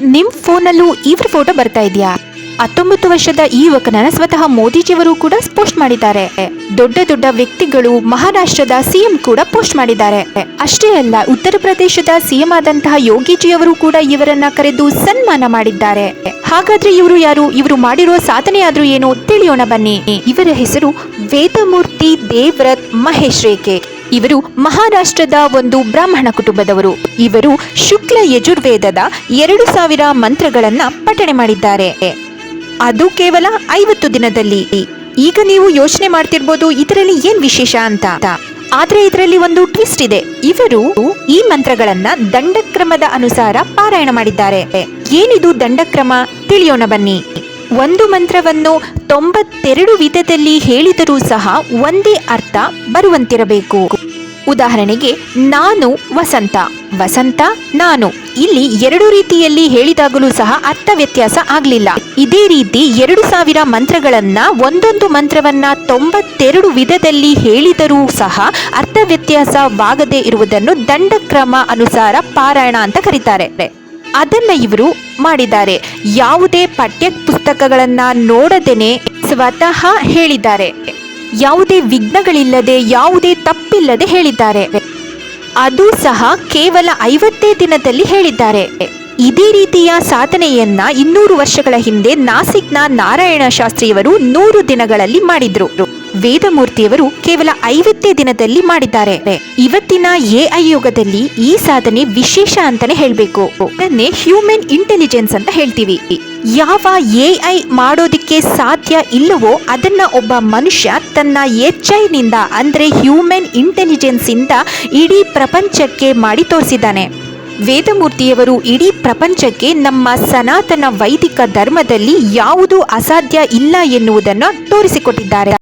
ನಿಮ್ ಫೋನಲ್ಲೂ ಇವ್ರ ಫೋಟೋ ಬರ್ತಾ ಇದೆಯಾ? ಹತ್ತೊಂಬತ್ತು ವರ್ಷದ ಈ ಯುವಕನನ್ನ ಸ್ವತಃ ಮೋದಿಜಿಯವರು ಕೂಡ ಪೋಸ್ಟ್ ಮಾಡಿದ್ದಾರೆ. ದೊಡ್ಡ ದೊಡ್ಡ ವ್ಯಕ್ತಿಗಳು ಮಹಾರಾಷ್ಟ್ರದ ಸಿಎಂ ಕೂಡ ಪೋಸ್ಟ್ ಮಾಡಿದ್ದಾರೆ. ಅಷ್ಟೇ ಅಲ್ಲ, ಉತ್ತರ ಪ್ರದೇಶದ ಸಿಎಂ ಆದಂತಹ ಯೋಗಿಜಿಯವರು ಕೂಡ ಇವರನ್ನ ಕರೆದು ಸನ್ಮಾನ ಮಾಡಿದ್ದಾರೆ. ಹಾಗಾದ್ರೆ ಇವರು ಯಾರು? ಇವರು ಮಾಡಿರುವ ಸಾಧನೆ ಏನು ತಿಳಿಯೋಣ ಬನ್ನಿ. ಇವರ ಹೆಸರು ವೇದಮೂರ್ತಿ ದೇವ್ರತ್ ಮಹೇಶ್ ರೇಖೆ. ಇವರು ಮಹಾರಾಷ್ಟ್ರದ ಒಂದು ಬ್ರಾಹ್ಮಣ ಕುಟುಂಬದವರು. ಇವರು ಶುಕ್ಲ ಯಜುರ್ವೇದದ ಎರಡು ಸಾವಿರ ಮಂತ್ರಗಳನ್ನ ಪಠಣೆ ಮಾಡಿದ್ದಾರೆ. ಅದು ಕೇವಲ ಐವತ್ತು ದಿನದಲ್ಲಿ. ಈಗ ನೀವು ಯೋಚನೆ ಮಾಡ್ತಿರ್ಬೋದು ಇದರಲ್ಲಿ ಏನ್ ವಿಶೇಷ ಅಂತ. ಆದ್ರೆ ಇದರಲ್ಲಿ ಒಂದು ಟ್ವಿಸ್ಟ್ ಇದೆ. ಇವರು ಈ ಮಂತ್ರಗಳನ್ನ ದಂಡಕ್ರಮದ ಅನುಸಾರ ಪಾರಾಯಣ ಮಾಡಿದ್ದಾರೆ. ಏನಿದು ದಂಡಕ್ರಮ? ತಿಳಿಯೋಣ ಬನ್ನಿ. ಒಂದು ಮಂತ್ರವನ್ನು ತೊಂಬತ್ತೆರಡು ವಿಧದಲ್ಲಿ ಹೇಳಿದರೂ ಸಹ ಒಂದೇ ಅರ್ಥ ಬರುವಂತಿರಬೇಕು. ಉದಾಹರಣೆಗೆ, ನಾನು ವಸಂತ. ವಸಂತ, ನಾನು. ಇಲ್ಲಿ ಎರಡು ರೀತಿಯಲ್ಲಿ ಹೇಳಿದಾಗಲೂ ಸಹ ಅರ್ಥ ವ್ಯತ್ಯಾಸ ಆಗಲಿಲ್ಲ. ಇದೇ ರೀತಿ ಎರಡು ಸಾವಿರ ಮಂತ್ರಗಳನ್ನ ಒಂದೊಂದು ಮಂತ್ರವನ್ನ ತೊಂಬತ್ತೆರಡು ವಿಧದಲ್ಲಿ ಹೇಳಿದರೂ ಸಹ ಅರ್ಥ ವ್ಯತ್ಯಾಸವಾಗದೇ ಇರುವುದನ್ನು ದಂಡಕ್ರಮ ಅನುಸಾರ ಪಾರಾಯಣ ಅಂತ ಕರೀತಾರೆ. ಅದನ್ನ ಇವರು ಮಾಡಿದ್ದಾರೆ. ಯಾವುದೇ ಪಠ್ಯ ಪುಸ್ತಕಗಳನ್ನ ನೋಡದೇನೆ ಸ್ವತಃ ಹೇಳಿದ್ದಾರೆ. ಯಾವುದೇ ವಿಘ್ನಗಳಿಲ್ಲದೆ, ಯಾವುದೇ ತಪ್ಪಿಲ್ಲದೆ ಹೇಳಿದ್ದಾರೆ. ಅದು ಸಹ ಕೇವಲ ಐವತ್ತೇ ದಿನದಲ್ಲಿ ಹೇಳಿದ್ದಾರೆ. ಇದೇ ರೀತಿಯ ಸಾಧನೆಯನ್ನ ಇನ್ನೂರು ವರ್ಷಗಳ ಹಿಂದೆ ನಾಸಿಕ್ನ ನಾರಾಯಣ ಶಾಸ್ತ್ರಿಯವರು ನೂರು ದಿನಗಳಲ್ಲಿ ಮಾಡಿದ್ರು. ವೇದಮೂರ್ತಿಯವರು ಕೇವಲ ಐವತ್ತೇ ದಿನದಲ್ಲಿ ಮಾಡಿದ್ದಾರೆ. ಇವತ್ತಿನ ಎಐ ಯುಗದಲ್ಲಿ ಈ ಸಾಧನೆ ವಿಶೇಷ ಅಂತಾನೆ ಹೇಳ್ಬೇಕು. ಅದನ್ನೇ ಹ್ಯೂಮನ್ ಇಂಟೆಲಿಜೆನ್ಸ್ ಅಂತ ಹೇಳ್ತೀವಿ. ಯಾವ ಎಐ ಮಾಡೋದಕ್ಕೆ ಸಾಧ್ಯ ಇಲ್ಲವೋ ಅದನ್ನ ಒಬ್ಬ ಮನುಷ್ಯ ತನ್ನ ನಿಂದ ಅಂದ್ರೆ ಹ್ಯೂಮನ್ ಇಂಟೆಲಿಜೆನ್ಸ್ ಇಂದ ಇಡೀ ಪ್ರಪಂಚಕ್ಕೆ ಮಾಡಿ ತೋರಿಸಿದ್ದಾನೆ. ವೇದಮೂರ್ತಿಯವರು ಇಡೀ ಪ್ರಪಂಚಕ್ಕೆ ನಮ್ಮ ಸನಾತನ ವೈದಿಕ ಧರ್ಮದಲ್ಲಿ ಯಾವುದೂ ಅಸಾಧ್ಯ ಇಲ್ಲ ಎನ್ನುವುದನ್ನು ತೋರಿಸಿಕೊಟ್ಟಿದ್ದಾರೆ.